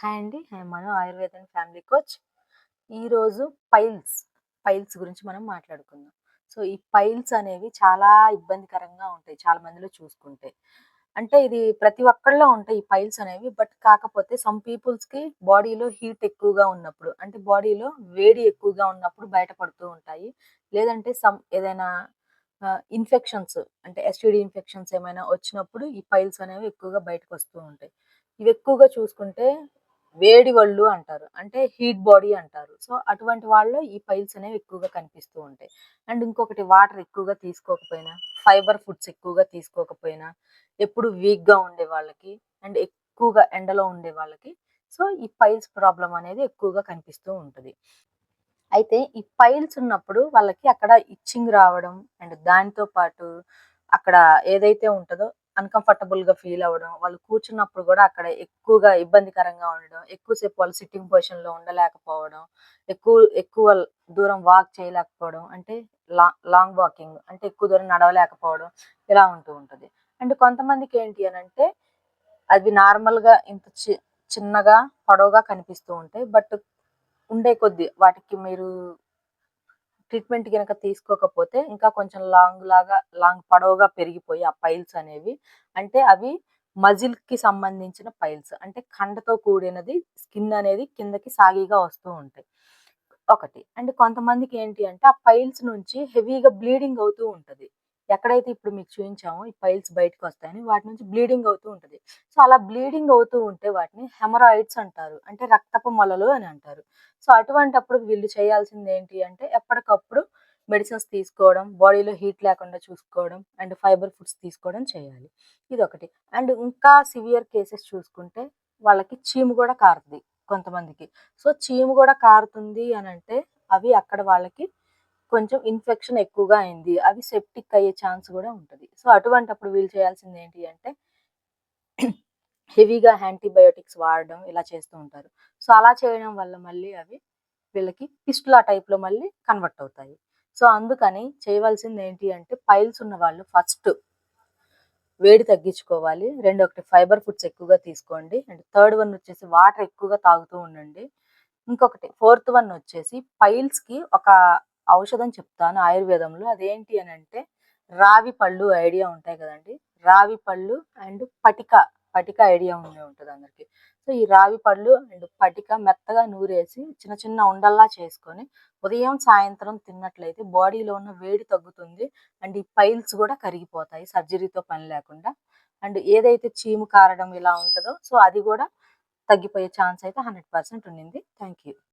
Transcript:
Hi అండి. మనం ఆయుర్వేదం ఫ్యామిలీ కోచ్. ఈరోజు పైల్స్ పైల్స్ గురించి మనం మాట్లాడుకుందాం. సో ఈ పైల్స్ అనేవి చాలా ఇబ్బందికరంగా ఉంటాయి చాలా మందిలో చూసుకుంటే. అంటే ఇది ప్రతి ఒక్కళ్ళలో ఉంటాయి ఈ పైల్స్ అనేవి. బట్ కాకపోతే సమ్ పీపుల్స్కి బాడీలో హీట్ ఎక్కువగా ఉన్నప్పుడు అంటే బాడీలో వేడి ఎక్కువగా ఉన్నప్పుడు బయటపడుతూ ఉంటాయి. లేదంటే సమ్ ఏదైనా ఇన్ఫెక్షన్స్ అంటే ఎస్టీడీ ఇన్ఫెక్షన్స్ ఏమైనా వచ్చినప్పుడు ఈ పైల్స్ అనేవి ఎక్కువగా బయటకు వస్తూ ఉంటాయి. ఇవి ఎక్కువగా చూసుకుంటే వేడి వళ్ళు అంటారు. అంటే హీట్ బాడీ అంటారు. సో అటువంటి వాళ్ళు ఈ పైల్స్ అనేవి ఎక్కువగా కనిపిస్తూ ఉంటాయి. అండ్ ఇంకొకటి వాటర్ ఎక్కువగా తీసుకోకపోయినా ఫైబర్ ఫుడ్స్ ఎక్కువగా తీసుకోకపోయినా ఎప్పుడు వీక్గా ఉండే వాళ్ళకి అండ్ ఎక్కువగా ఎండలో ఉండే వాళ్ళకి సో ఈ పైల్స్ ప్రాబ్లం అనేది ఎక్కువగా కనిపిస్తూ ఉంటుంది. అయితే ఈ పైల్స్ ఉన్నప్పుడు వాళ్ళకి అక్కడ ఇచ్చింగ్ రావడం అండ్ దానితో పాటు అక్కడ ఏదైతే ఉంటుందో అన్కంఫర్టబుల్గా ఫీల్ అవ్వడం వాళ్ళు కూర్చున్నప్పుడు కూడా అక్కడ ఎక్కువగా ఇబ్బందికరంగా ఉండడం ఎక్కువసేపు వాళ్ళు సిట్టింగ్ పొజిషన్లో ఉండలేకపోవడం ఎక్కువ ఎక్కువ దూరం వాక్ చేయలేకపోవడం అంటే లాంగ్ వాకింగ్ అంటే ఎక్కువ దూరం నడవలేకపోవడం ఇలా ఉంటూ ఉంటుంది. అండ్ కొంతమందికి ఏంటి అని అంటే అవి నార్మల్గా ఇంత చిన్నగా పొడవుగా కనిపిస్తూ ఉంటాయి బట్ ఉండే కొద్ది వాటికి మీరు ట్రీట్మెంట్ కనుక తీసుకోకపోతే ఇంకా కొంచెం లాంగ్ లాగా లాంగ్ పొడవుగా పెరిగిపోయి ఆ పైల్స్ అనేవి. అంటే అవి మజిల్కి సంబంధించిన పైల్స్. అంటే కండతో కూడినది స్కిన్ అనేది కిందకి సాగిగా వస్తూ ఉంటాయి. ఒకటి. అండ్ కొంతమందికి ఏంటి అంటే ఆ పైల్స్ నుంచి హెవీగా బ్లీడింగ్ అవుతూ ఉంటుంది. ఎక్కడైతే ఇప్పుడు మీకు చూపించామో ఈ పైల్స్ బయటకు వస్తాయని వాటి నుంచి బ్లీడింగ్ అవుతూ ఉంటుంది. సో అలా బ్లీడింగ్ అవుతూ ఉంటే వాటిని హెమరాయిడ్స్ అంటారు. అంటే రక్తపు మొలలు అని అంటారు. సో అటువంటప్పుడు వీళ్ళు చేయాల్సింది ఏంటి అంటే ఎప్పటికప్పుడు మెడిసిన్స్ తీసుకోవడం బాడీలో హీట్ లేకుండా చూసుకోవడం అండ్ ఫైబర్ ఫుడ్స్ తీసుకోవడం చేయాలి. ఇది ఒకటి అండ్ ఇంకా సివియర్ కేసెస్ చూసుకుంటే వాళ్ళకి చీము కూడా కారుతుంది కొంతమందికి. సో చీము కూడా కారుతుంది అని అంటే అవి అక్కడ వాళ్ళకి కొంచెం ఇన్ఫెక్షన్ ఎక్కువగా అయింది. అవి సెప్టిక్ అయ్యే ఛాన్స్ కూడా ఉంటుంది. సో అటువంటప్పుడు వీళ్ళు చేయాల్సింది ఏంటి అంటే హెవీగా యాంటీబయోటిక్స్ వాడడం ఇలా చేస్తూ ఉంటారు. సో అలా చేయడం వల్ల మళ్ళీ అవి వీళ్ళకి పిస్టులా టైప్లో మళ్ళీ కన్వర్ట్ అవుతాయి. సో అందుకని చేయవలసింది ఏంటి అంటే పైల్స్ ఉన్న వాళ్ళు ఫస్ట్ వేడి తగ్గించుకోవాలి. రెండు ఒకటి ఫైబర్ ఫుడ్స్ ఎక్కువగా తీసుకోండి. అండ్ థర్డ్ వన్ వచ్చేసి వాటర్ ఎక్కువగా తాగుతూ ఉండండి. ఇంకొకటి ఫోర్త్ వన్ వచ్చేసి పైల్స్కి ఒక ఔషధం చెప్తాను ఆయుర్వేదంలో. అదేంటి అని అంటే రావి పళ్ళు ఐడియా ఉంటాయి కదండి. రావి పళ్ళు అండ్ పటిక పటిక ఐడియా ఉండే ఉంటుంది అందరికి. సో ఈ రావి పళ్ళు అండ్ పటిక మెత్తగా నూరేసి చిన్న చిన్న ఉండల్లా చేసుకొని ఉదయం సాయంత్రం తిన్నట్లయితే బాడీలో ఉన్న వేడి తగ్గుతుంది అండ్ ఈ పైల్స్ కూడా కరిగిపోతాయి సర్జరీతో పని లేకుండా. అండ్ ఏదైతే చీము కారడం ఇలా ఉంటుందో సో అది కూడా తగ్గిపోయే ఛాన్స్ అయితే హండ్రెడ్ పర్సెంట్ ఉండింది. Thank you